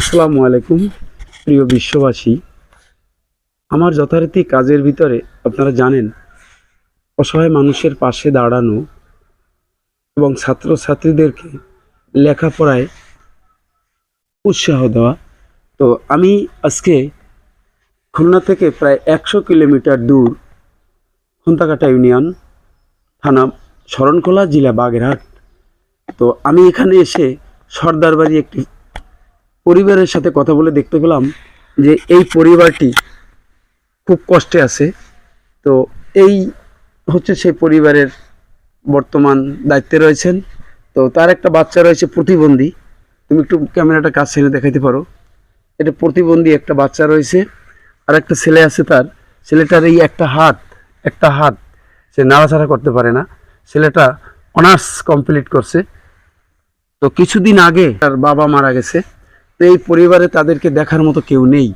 আসসালামু আলাইকুম, প্রিয় বিশ্ববাসী। আমার যথারীতি কাজের ভিতরে আপনারা জানেন, অসহায় মানুষের পাশে দাঁড়ানো এবং ছাত্রছাত্রীদেরকে লেখাপড়ায় উৎসাহ দেওয়া। তো আমি আজকে খুলনা থেকে প্রায় একশো কিলোমিটার দূর খুন্তাকাটা ইউনিয়ন থানা শরণখোলা, জেলা বাগেরহাট। তো আমি এখানে এসে সর্দারবাড়ি একটি পরিবারের সাথে কথা বলে দেখতে পেলাম যে এই পরিবারটি খুব কষ্টে আছে। তো এই হচ্ছে সেই পরিবারের বর্তমান দায়িত্বে রয়েছেন। তো তার একটা বাচ্চা রয়েছে প্রতিবন্ধী। তুমি একটু ক্যামেরাটা কাছে এনে দেখাইতে পারো। এটা প্রতিবন্ধী একটা বাচ্চা রয়েছে। আর একটা ছেলে আছে তার। ছেলেটার এই একটা হাত একটা হাত সে নাড়াচাড়া করতে পারে না। ছেলেটা অনার্স কমপ্লিট করছে। তো কিছুদিন আগে তার বাবা মারা গেছে। এই পরিবারে তাদেরকে দেখার মতো কেউ নেই।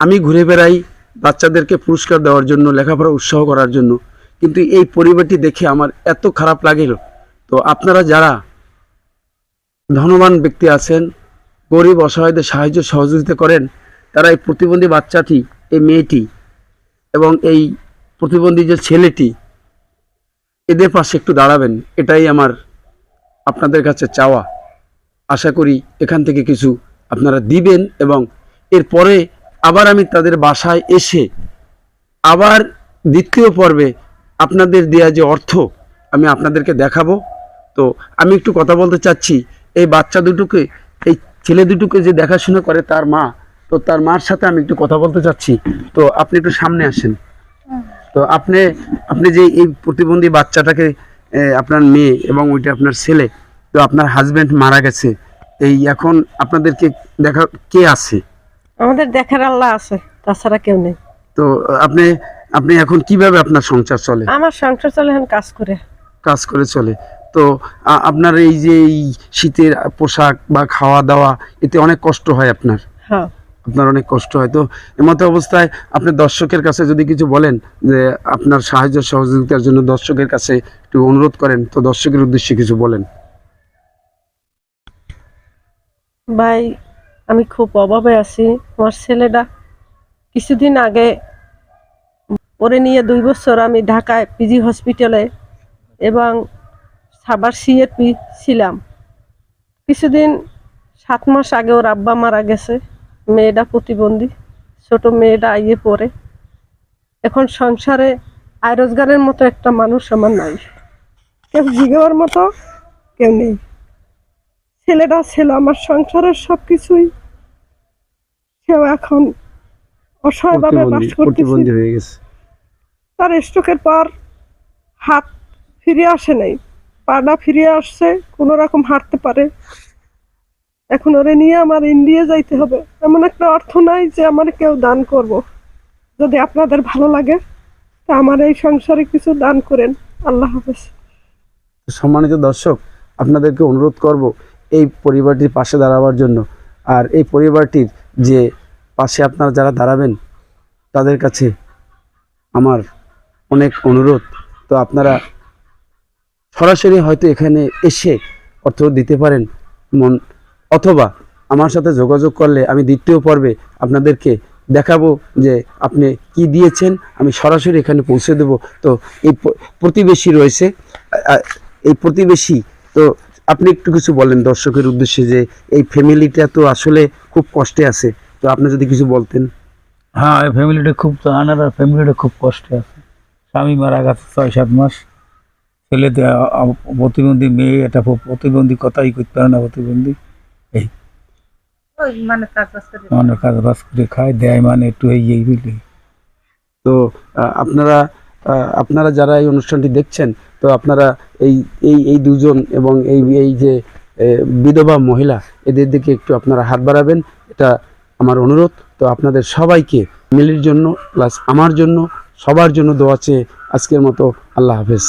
আমি ঘুরে বেড়াই বাচ্চাদেরকে পুরস্কার দেওয়ার জন্য, লেখাপড়া উৎসাহ করার জন্য। কিন্তু এই পরিবারটি দেখে আমার এত খারাপ লাগিল। তো আপনারা যারা ধনবান ব্যক্তি আছেন, গরিব, অসহায়দের সাহায্য সহযোগিতা করেন, তারা এই প্রতিবন্ধী বাচ্চাটি, এই মেয়েটি এবং এই প্রতিবন্ধী যে ছেলেটি, এদের পাশে একটু দাঁড়াবেন। এটাই আমার আপনাদের কাছে চাওয়া। আশা করি এখান থেকে কিছু আপনারা দিবেন এবং এরপরে আবার আমি তাদের বাসায় এসে আবার দ্বিতীয় পর্বে আপনাদের দেওয়া যে অর্থ আমি আপনাদেরকে দেখাবো। তো আমি একটু কথা বলতে চাচ্ছি, এই বাচ্চা দুটোকে, এই ছেলে দুটোকে যে দেখাশোনা করে তার মা, তো তার মার সাথে আমি একটু কথা বলতে চাচ্ছি। তো আপনি একটু সামনে আসেন। তো আপনি আপনি যে এই প্রতিবন্ধী বাচ্চাটাকে আপনার মেয়ে এবং ওইটা আপনার ছেলে তো আপনার হাজবেন্ড মারা গেছে। এই এখন আপনাদেরকে দেখা কে আছে? আমাদের দেখার আল্লাহ আছে তাছাড়া কেউ নেই। তো আপনি আপনি এখন কীভাবে আপনার সংসার চলে? আমার সংসার চলে এখন কাজ করে। কাজ করে চলে। তো আপনার এই যে এই শীতের পোশাক বা খাওয়া দাওয়া এতে অনেক কষ্ট হয় আপনার? হ্যাঁ। আপনার অনেক কষ্ট হয়। তো এমতো অবস্থায় আপনি দর্শকের কাছে যদি কিছু বলেন যে আপনার সাহায্য সহযোগিতার জন্য দর্শকের কাছে একটু অনুরোধ করেন তো দর্শকের উদ্দেশ্যে কিছু বলেন। ভাই, আমি খুব অভাবে আছি। আমার ছেলেটা কিছুদিন আগে পরে নিয়ে দুই বছর আমি ঢাকায় পিজি হসপিটালে এবং সাবার সিএপি ছিলাম। কিছুদিন সাত মাস আগে ওর আব্বা মারা গেছে, মেয়েটা প্রতিবন্ধী, ছোট মেয়েটা আইয়ে পড়ে। এখন সংসারে আয় রোজগারের মতো একটা মানুষ আমার নাই। কেউ জিগাবার মতো, কেউ নেই। ছেলেটা ছিল আমার সংসারের সব কিছুই সেও এখন অসহায়ভাবে বাস করতেছে। তার স্ট্রোকের পর হাত ফিরে আসে নাই। পাটা ফিরে আসছে কোনো রকম হাঁটতে পারে। এখন ওরে নিয়ে আমার ইন্ডিয়া যাইতে হবে। এমন একটা অর্থ নাই যে আমার কেউ দান করব। যদি আপনাদের ভালো লাগে তা আমার এই সংসারে কিছু দান করেন। আল্লাহ হাফেজ। সম্মানিত দর্শক আপনাদেরকে অনুরোধ করব এই পরিবারটির পাশে দাঁড়াবার জন্য। আর এই পরিবারটির যে পাশে আপনারা যারা দাঁড়াবেন, তাদের কাছে আমার অনেক অনুরোধ। তো আপনারা সরাসরি হয়তো এখানে এসে অর্থ দিতে পারেন, মন অথবা আমার সাথে যোগাযোগ করলে আমি দ্বিতীয় পর্বে আপনাদেরকে দেখাবো যে আপনি কি দিয়েছেন, আমি সরাসরি এখানে পৌঁছে দেব। তো এই প্রতিবেশী রয়েছে। এই প্রতিবেশী তো আপনি একটু কিছু বলেন দর্শকের উদ্দেশ্যে যে এই ফ্যামিলিটা তো আসলে খুব কষ্টে আছে। তো আপনি যদি কিছু বলতেন। হ্যাঁ এই ফ্যামিলিটা খুব আনার ফ্যামিলিটা খুব কষ্টে আছে। স্বামী মারা গেছে ছয় সাত মাস আ- প্রতিবন্ধী মেয়ে এটা প্রতিবন্ধী কথাই করতে পারে না প্রতিবন্ধী। এই মানে কাজ বাজ করে। খায় দেয় মানে একটু এই এই বুঝলি। তো আপনারা আপনারা যারা এই অনুষ্ঠানটি দেখছেন, তো আপনারা এই এই এই দুজন এবং এই এই যে বিধবা মহিলা, এদের দিকে একটু আপনারা হাত বাড়াবেন। এটা আমার অনুরোধ। তো আপনাদের সবাইকে মিলির জন্য, প্লাস আমার জন্য, সবার জন্য দোয়া চেয়ে আজকের মতো আল্লাহ হাফেজ।